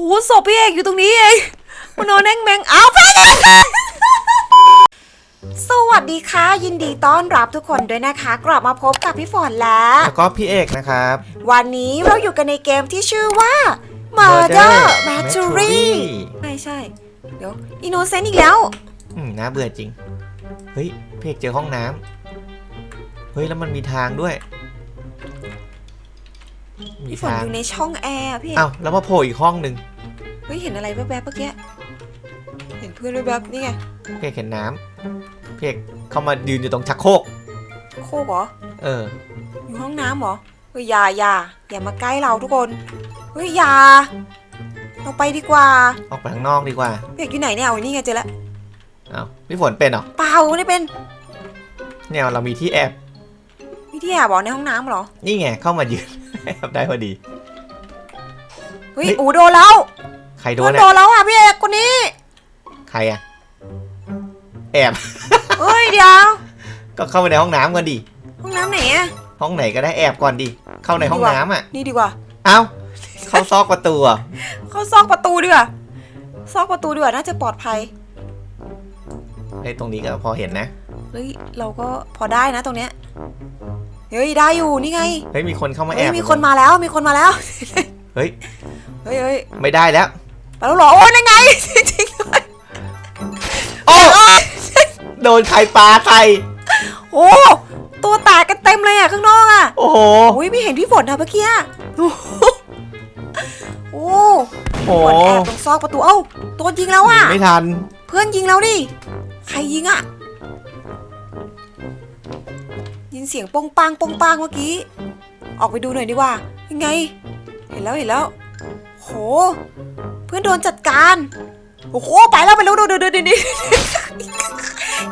หูศพพี่เอกอยู่ตรงนี้เองมันนอนแน่งแมงอ้าวพี่เอกสวัสดีค่ะ ยินดีต้อนรับทุกคนด้วยนะคะ กลับมาพบกับพี่ฝนแล้ว แล้วก็พี่เอกนะครับ วันนี้เราอยู่กันในเกมที่ชื่อว่า Murder Mystery ใช่ใช่เดี๋ยวอินโนเซนต์อีกแล้ว อืมน่าเบื่อจริง เฮ้ยพี่เอกเจอห้องน้ำเฮ้ย แล้วมันมีทางด้วยมีพี่ฝนทางอยู่ในช่องแอร์อะพี่เอกเอ้าแล้วมาโผล่อีกห้องหนึ่งเฮ้ยเห็นอะไรแวบๆเมื่อกี้เห็นเพื่อนแวบๆนี่ไงพี่เอกเห็นน้ำพี่เอกเข้ามายืนอยู่ตรงชักโครกโคกเหรอเออ อยู่ห้องน้ำเหรอเฮ้ยอย่าอย่าอย่ามาใกล้เราทุกคนเฮ้ยอย่าเราไปดีกว่าออกไปข้างนอกดีกว่าพี่เอกอยู่ไหนเนี่ยเอานี่ไงเจอแล้วเอ้าพี่ฝนเป็นเหรอเปล่าไม่ได้เป็นเนี่ยเรามีที่แอบวิธีแอบบอกในห้องน้ำเหรอนี่ไงเข้ามายืน แอบได้พอดีเฮ้ยเฮ้ยอูโดนแล้ว ใครโดโดนนอะโดนแล้วอะพี่เอกคนนี้ ใครอะแอบเฮ้ยเดี๋ยว ก็เข้าไปในห้องน้ำก่อนดิ ห้องน้ำไหนอะห้องไหนก็ได้แอบก่อนดิ เข้าในห้องน้ำอะ นี่ดีกว่า เอ้า เข้าซอกประตูอะเข้าซอกประตูดีกว่า ซอกประตูดีกว่าน่าจะปลอดภัยไอ้ยตรงนี้ก็พอเห็นนะ เฮ้ยเราก็พอได้นะตรงเนี้ย เฮ้ยได้อยู่นี่ไง เฮ้ยมีคนเข้ามาแอเฮ้ยบมีคนมาแล้วมีคนมาแล้ว เฮ้ย เฮ้ยเฮ้ยไม่ได้แล้ว ไปแล้วเหรอโอ้ยนั่นไง จริงๆด้วยโอ้โดนใครปาใส่โอ้ตัวแตกกันเต็มเลยอะข้างนอกอะโอ้โหโอ้ยไม่เห็นพี่ฝนนะเมื่อกี้อะโอ้โหโอ้โอ้ฝนแอบตรงซอกประตูเอ้าโดนยิงแล้วหนีอะ ไม่ทัน เพื่อนยิงแล้วดิ ใครยิงอะ ยินเสียงปงปังปงปังเมื่อกี้ ออกไปดูหน่อยดีกว่ายังไง เห็นแล้วเห็นแล้วโห เพื่อนโดนจัดการ โอ้โห ไปแล้วไปแล้วดูดูดูดูดู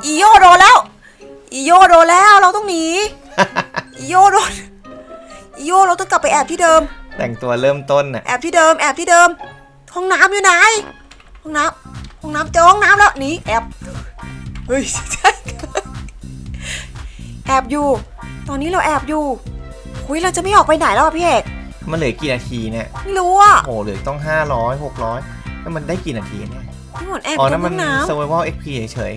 อีโยโดนแล้ว อีโยโดนแล้วเราต้องหนี อีโยโดน อีโยเราต้องกลับไปแอบที่เดิม แต่งตัวเริ่มต้นน่ะ แอบที่เดิม แอบที่เดิม ห้องน้ำอยู่ไหน ห้องน้ำห้องน้ำเจอห้องน้ำแล้วหนีแอบ เฮ้ยใช่แอบอยู่ ตอนนี้เราแอบอยู่หุยเราจะไม่ออกไปไหนแล้วอะพี่เอก มันเหลือกี่นาทีเนี่ย ไม่รู้อะโอ้เหลือต้องห้าร้อยหกร้อยแล้วมันได้กี่นาทีเนี่ย พี่หมอนแอบออ๋อยู่นั่นห้มันองน้ำ survival XP เฉย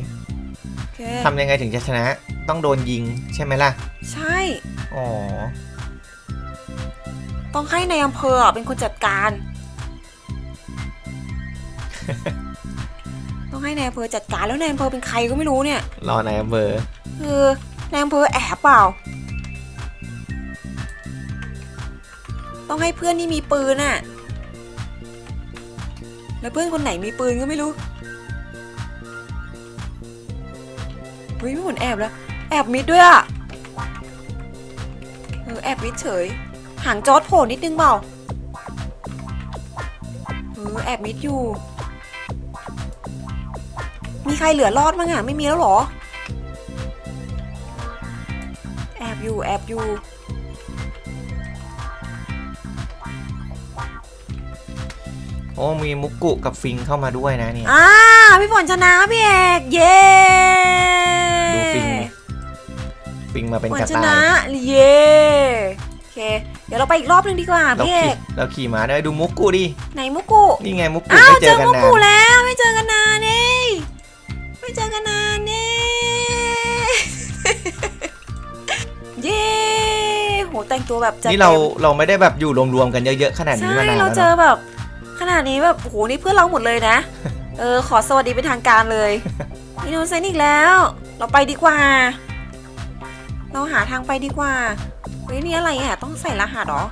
โอเคๆทำยังไงถึงจะชนะ ต้องโดนยิงใช่ไหมล่ะ ใช่ อ๋อ ต้องให้ในายอำเภออะเป็นคนจัดการ ต้องให้ในายอำเภอจัดการแล้วในายอำเภอเป็นใครก็ไม่รู้เนี่ย รอนายอำเภอเออนายอำเภอแอบเปล่า ต้องให้เพื่อนที่มีปืนน่ะแล้วเพื่อนคนไหนมีปืนก็ไม่รู้เฮ้ยไม่หมดแอบแล้ว แอบมิดด้วยอะเออแอบมิดเฉย หางจอดโผล่นิดนึงเปล่าเออแอบมิดอยู่ มีใครเหลือรอดมั้งอะไม่มีแล้วหรอ แอบอยู่แอบอยู่ อ้มีมุกกุกับฟิงเข้ามาด้วยนะเนี่ยอ่าพี่ฝนชนะพี่เอกเย้ดูฟิงฟิงมาเป็นฝนกระชต่านะยเย้โอเค เดี๋ยวเราไปอีกรอบหนึงดีกว่าเราพี่เอขี่กเราขี่ม้าได้ดูมุกกุดิไหนมุกุนี่ไงมุกกุอ้าวไม่เจเจออกันมุนากุนแล้วไม่เจอกันนานเอ้ยไม่เจอกันนานเน่เย้โหแต่งตัวแบบจัดนี่เราต็มเราไม่ได้แบบอยู่รวมๆกันเยอะๆขนาดนี้ใช่มานานเราแล้วเจอเนอะแบบ ขนาดนี้แบบโอ้โหนี่เพื่อนเราหมดเลยนะ เออ ขอสวัสดีเป็นทางการเลยอินโนเซนต์อีกแล้ว เราไปดีกว่า เราหาทางไปดีกว่าเฮ้ยนี่อะไรอะต้องใส่รหัสเหรอ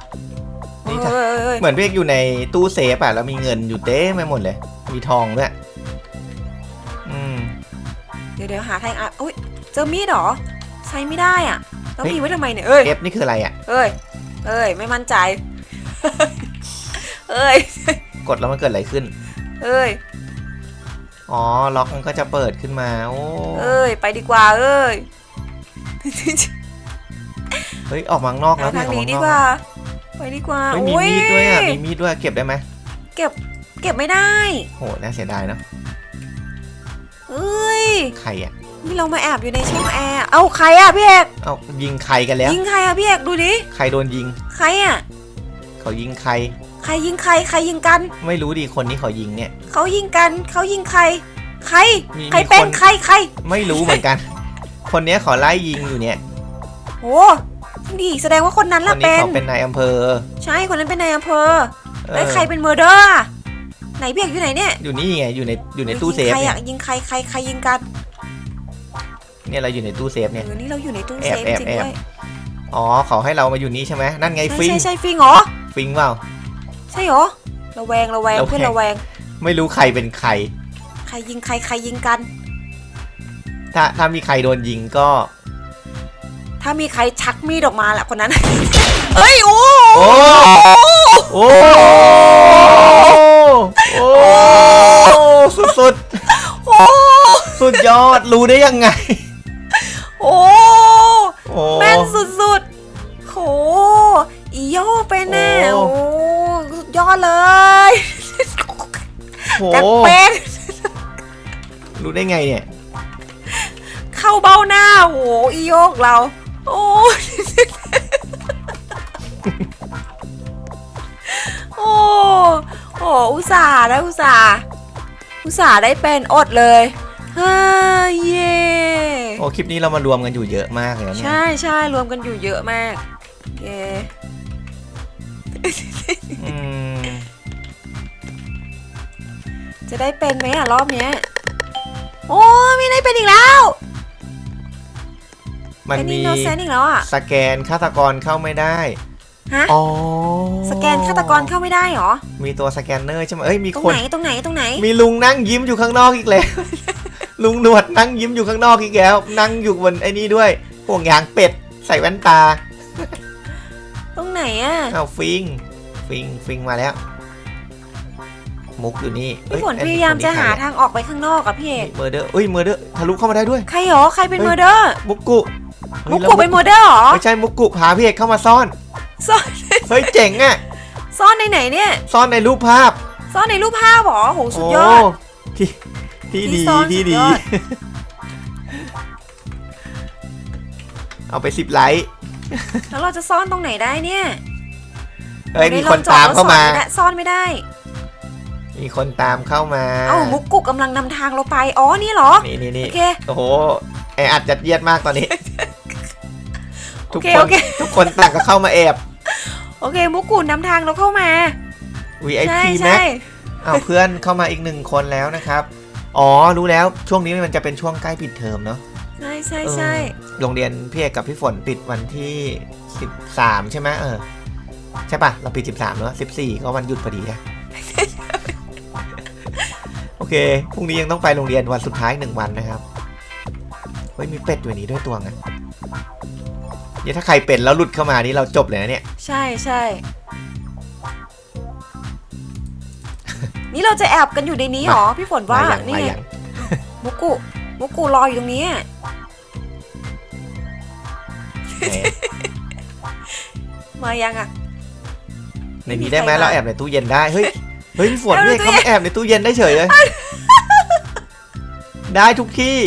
นี่เอถ้าอเออเออเหมือนพี่เอกอยู่ในตู้เซฟอะแล้วมีเงินอยู่เต็มไปหมดเลย มีทองด้วยอืม เดี๋ยวเดี๋ยวหาทางอะอุ้ยเจอมีดเหรอใช้ไม่ได้อะแล้วเฮ้ย มีไว้ทำไมเนี่ยเอ้ย เอฟนี่คืออะไรอะเอ้ย เอ้ย ไม่มั่นใจ เอ้ย กดแล้วมันเกิดอะไรขึ้น เอ้ย อ๋อ ล็อกมันก็จะเปิดขึ้นมา โอ้ เอ้ย ไปดีกว่า เอ้ย เฮ้ย ออกมาข้างนอกหาแล้วทางหอนีอกดีมกข้างนว่าอกไปดีกว่าเฮ้ยมีโอ้มีดด้วยอะมีมีดด้วย เก็บได้ไหม เก็บ เก็บไม่ได้ โห น่าเสียดายเนอะเอ้ย ใครอะนี่เรามาแอบอยู่ในช่องแอร์ เอ้าใครอะพี่เอกเอ้ายิงใครกันแล้ว ยิงใครอะพี่เอกดูดิ ใครโดนยิง ใครอะ เขายิงใคร ใครยิงใครใครยิงกัน ไม่รู้ดิคนนี้เขายิงเนี่ย เขายิงกันเขายิงใคร ใคร มีใครมีเป็นคน ใครใครไม่รู้เหมือนกัน คนเนี้ยเขาไล่ยิงอยู่เนี่ย โอ้นี่แสดงว่าคนนั้นคละนนี้เป็นเขาเป็นนายอำเภอใช่คนนั้นเป็นนายอำเภอเออแล้วใครเป็นเมอร์เดอร์อะไหนเบียกอยู่ไหนเนี่ยอยู่นี่ไงอยู่ในอยู่ในตู้เซฟใครเนี่ยอะยิงใครใครใครยิงกันเนี่ยเราอยู่ในตู้เซฟเนี่ย เออนี่เราอยู่ในตู้แอเซบฟแอบจริงแอบ ด้วยอ๋อเขาให้เรามาอยู่นี่ใช่ไหมนั่นไงใช่ฟิงใช่ใช่ฟิงเหรอฟิงเปล่า ใช่เหรอระแวงระแวงระแวง เพื่อนระแวง ไม่รู้ใครเป็นใคร ใครยิงใครใครยิงกัน ถ้าถ้ามีใครโดนยิงก็ ถ้ามีใครชักมีดออกมาแหละคนนั้น เอ้ยโอ้โอ้โอ้โอ้สุดสุดโอ้ๆสุดยอดรู้ได้ยังไง โอ้โอ้แม่นสุดๆโหอีโยเป็นแน่โอ้โอ้สุด ยอดเลยโหแจ็คเป๊กรู้ได้ไงเนี่ย เข้าเบ้าหน้าโหอีโยกเรา โอ้โอ้โอ้อุตส่าห์ได้อุตส่าห์อุตส่าห์ได้เป็นอดเลยฮ่าเย่โอ้คลิปนี้เรามารวมกันอยู่เยอะมากเลยนะเนี่ยใช่ใช่รวมกันอยู่เยอะมากเย่อืม จะได้เป็นไหมอะรอบเนี้ย โอ้ไม่ได้เป็นอีกแล้วมันเป็นอิมีนโนเซนต์อีกแล้วอะ สแกนฆาตกรเข้าไม่ได้ ฮะ อ๋อสแกนฆาตกรเข้าไม่ได้เหรอ มีตัวสแกนเนอร์ใช่ไหมเอ้ยมีตรงคน ไหนตรงไหนตรงไหน มีลุงนั่งยิ้มอยู่ข้างนอกอีกแล้ว ลุงหนวดนั่งยิ้มอยู่ข้างนอกอีกแล้ว นั่งอยู่บนไอ้นี่ด้วยห่วงยางเป็ด ใส่แว่นตาตรงไหนอะ อ้าวฟิง ฟิง ฟิงมาแล้ว มุกอยู่นี่พี่ฝนเอ้พยายามจะหาคนนี้ทางออกไปข้างนอกอะพี่เอกใครเมอร์เดอร์เอ้ยเมอร์เดอร์ทะลุเข้ามาได้ด้วย ใครเหรอใครเป็นเฮ้ยเมอร์เดอร์มุกกุฮ้ยมุกแล้วกุเป็นเมอร์เดอร์เหรอไม่ใช่มุกกุพาพี่เอกเข้ามาซ่อนซ่อนเฮ้ยเจ๋งอะซ่อนในไหนเนี่ยซ่อนในรูปภาพ ซ่อนในรูปภาพเหรอโหสุดยอดโที่ที่ที่ดีซ่อนที่สุดดียอดเอาไปสิบไลค์แล้วเราจะซ่อนตรงไหนได้เนี่ยเฮ้ยมีในคนโรงจอดตามรถเข้ามาซ่อนไได้ซ่อนไม่ได้ มีคนตามเข้ามาเอ้ามุกกุกำลังนำทางเราไป อ๋อ นี่เหรอ นี่นี่นี่โอเค โอ้โหแออัดจัดเยียดมากตอนนี้ โอทุกเค คนโอเค ทุกคนต่างก็เข้ามาแอบโอเค มุกกุนำทางเราเข้ามาใช่ VIP ใช่ Max อ้าวเพื่อนเข้ามาอีกหนึ่งคนแล้วนะครับ อ๋อรู้แล้วช่วงนี้มันจะเป็นช่วงใกล้ปิดเทอมเนาะ ใช่ใช่ใช่เออโรงเรียนพี่เอกกับพี่ฝนปิดวันที่ 13 ใช่ไหมเออ ใช่ปะเราปิด 13เนอะ14 ก็วันหยุดพอดีอะโอ เค พรุ่งนี้ยังต้องไปโรงเรียนวันสุดท้ายหนึ่งวันนะครับ เฮ้ย มีเป็ดอยู่ในนี้ด้วยตัวไงเดี๋ยวถ้าใครเป็นแล้วหลุดเข้ามานี่เราจบเลยนะเนี่ย ใช่ใช่ นี่เราจะแอบกันอยู่ในนี้เหรอ พี่ฝนว่ามาอย่างนี่มาไงอย่างมุกกุมุกกุรออยู่ตรงนี้แหมมายังอะ ในนี้ได้ไหมเราแอบในตู้เย็นได้ เฮ้ย เฮ้ยพี่ฝนเอาในเนี่ยตู้เขาเย็นมาแอบในตู้เย็นได้เฉยเลย ได้ทุกที่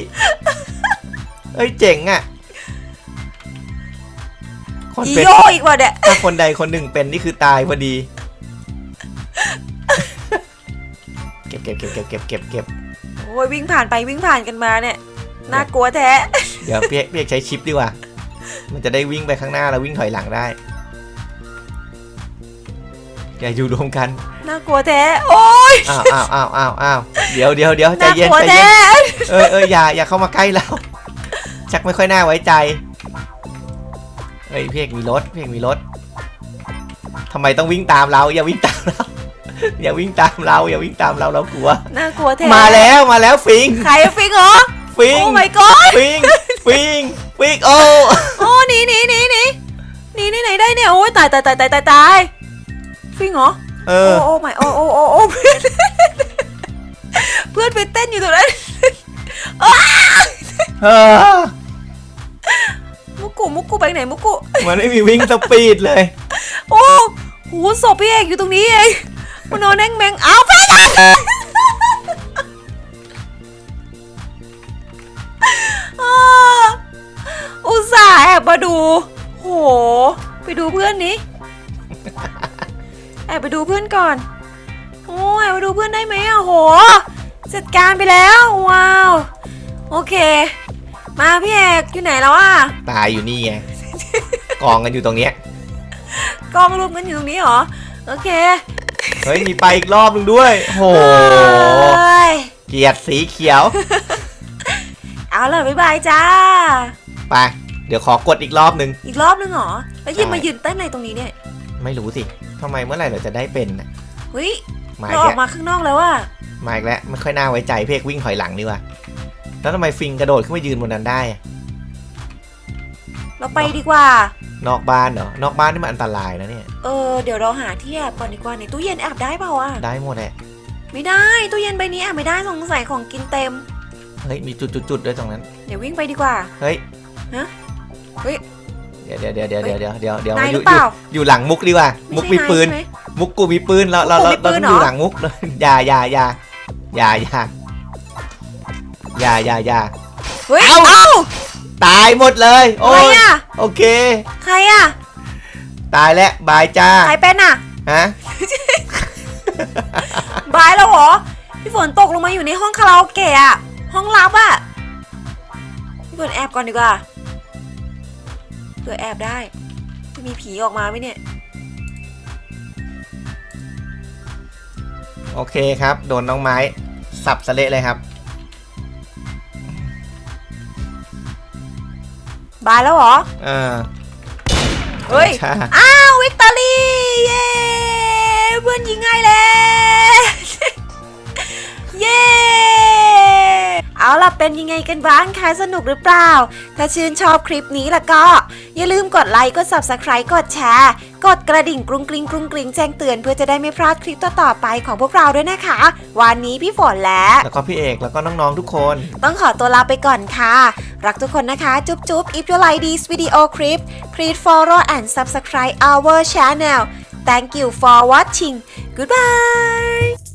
เอ้ยเจ๋งอะคนอีเป็นโยอีกว่าเด็ถ้าคนใดคนหนึ่งเป็นนี่คือตายพอดี เก็บเก็บเก็บเก็บเก็บเก็บเก็บโอ้ยวิ่งผ่านไปวิ่งผ่านกันมาเนี่ยน่ากลัวแท้ เดี๋ยวเปียกเปียกใช้ชิปดีกว่า มันจะได้วิ่งไปข้างหน้าแล้ววิ่งถอยหลังได้ อย่าอยู่รวมกันน่ากลัวแท้โอ้ยอ้าวอ้าวอ้าวอ้าวอ้าวเดี๋ยวเดี๋ยวเดี๋ยวใจน่าเย็นกลัวใจเย็แท้นเออเอออย่าอย่าเข้ามาใกล้เราชักไม่ค่อยน่าไว้ใจเฮ้ยพี่เอกมีรถพี่เอกมีรถทำไมต้องวิ่งตามเรา อย่าวิ่งตามเราอย่าวิ่งตามเราอย่าวิ่งตามเราเรากลัว น่ากลัวแท้มาแล้วมาแล้วฟิงใครฟิงเหรอฟิงโอ้ my god ฟิงฟิงฟิงโอ้โอ้หนีหนีหนีหนีหนีหนีไหนได้เนี่ยโอ้ยตายตายตายตายตายตาย ฟิงเหรอเอโอ้อ โอ้ไม่โอ้โอ้โอ้โอ้เพื่อนเพื่อนไปเต้นอยู่ตรงนั้นเออมุกกุมุกกุไปไหนมุกกุมันไม่มีวิ่งสปีดเลยโอ้โหศพพี่เอกอยู่ตรงนี้เองมันนอนแน่งแมงอ้าวไปอ่าอุตส่าห์แอบมาดูโห ไปดูเพื่อนนี้แออบไปดูเพื่อนก่อน โอ้แอบไปดูเพื่อนได้ไหมอะโห จัดการไปแล้ว ว้าว โอเค มาพี่เอกอยู่ไหนแล้วอะ ตายอยู่นี่ไง กองกันอยู่ตรงเนี้ย กองรวมกันอยู่ตรงนี้เหรอ โอเค เฮ้ย มีไปอีกรอบหนึงด้วย โห เอ้ย เกียรติสีเขียว เอาล่ะบ๊ายบายจ้า ไป เดี๋ยวขอกดอีกรอบหนึง อีกรอบนึงเหรอ แล้วยิงใช่ มายืนเต้นในตรงนี้เนี่ย ไม่รู้สิทำไมเมื่อไหร่เราจะได้เป็นน่ะเฮ้ยมาอีเรากออแล้วกมาข้างนอกแล้วอะมาอีกแล้วไม่ค่อยน่าไว้ใจเพกวิ่งถอยหลังดีกว่าแล้วทำไมฟิงกระโดดขึ้นมายืนบนนั้นได้อะเราไปดีกว่า นอกบ้านเหรอนอกบ้านนี่มันอันตรายนะเนี่ยเออเดี๋ยวเราหาที่แอบก่อนดีกว่าในตู้เย็นแอบได้เปล่าอะได้หมดแหละไม่ได้ตู้เย็นใบนี้แอบไม่ได้สงสัยของกินเต็ม เฮ้ยมีจุดๆๆด้วยตรงนั้น เดี๋ยววิ่งไปดีกว่า เฮ้ยฮะเฮ้ย เดี๋ยวเดี๋ยวเดี๋ยวเดี๋ยวเดี๋ยวเดี๋ยวเดี๋ยวเดี๋ยวนายอหรืยู่อเปล่าอยู่อยู่หลังมุกดีกว่า มุกมีไใช่ปืนายใช่ไหมุกกูมีปืนเราเราเรามุกกูมีปืเรานต้องอยู่เหรอหลังมุก อย่าอย่าอย่าอย่าอย่าอย่าอย่าอย่า เฮ้ย เอ้า เอ้าตายหมดเลย ใคโอ้รยอะ โอเค ใครอะ ตายแล้วบายจ้าใครเป็นอะ ฮะบายแล้วเหรอ พี่ฝนตกลงมาอยู่ในห้องคาราโอเกะอะห้องลับอะพี่ฝนแอบก่อนดีกว่า เผื่อแอบได้จะมีผีออกมาไหมเนี่ย โอเคครับ โดนน้องไม้ สับสะเละเลยครับ บายแล้วเหรอเออเฮ้ยใช่อ้าว วิกตอรี่ เย้เพื่อนยิงง่ายเลยเย้ เอาล่ะเป็นยังไงกันบ้างคะสนุกหรือเปล่า ถ้าชื่นชอบคลิปนี้แล้วก็ อย่าลืมกดไลค์กด subscribe กดแชร์ กดกระดิ่งกรุงกริงกรุงกริงแจ้งเตือนเพื่อจะได้ไม่พลาดคลิปต่อๆไปของพวกเราด้วยนะคะ วันนี้พี่ฝนและแล้วก็พี่เอกแล้วก็น้องๆทุกคน ต้องขอตัวลาไปก่อนค่ะ รักทุกคนนะคะ จุ๊บจุ๊บ if you like this video clip please follow and subscribe our channel thank you for watching goodbye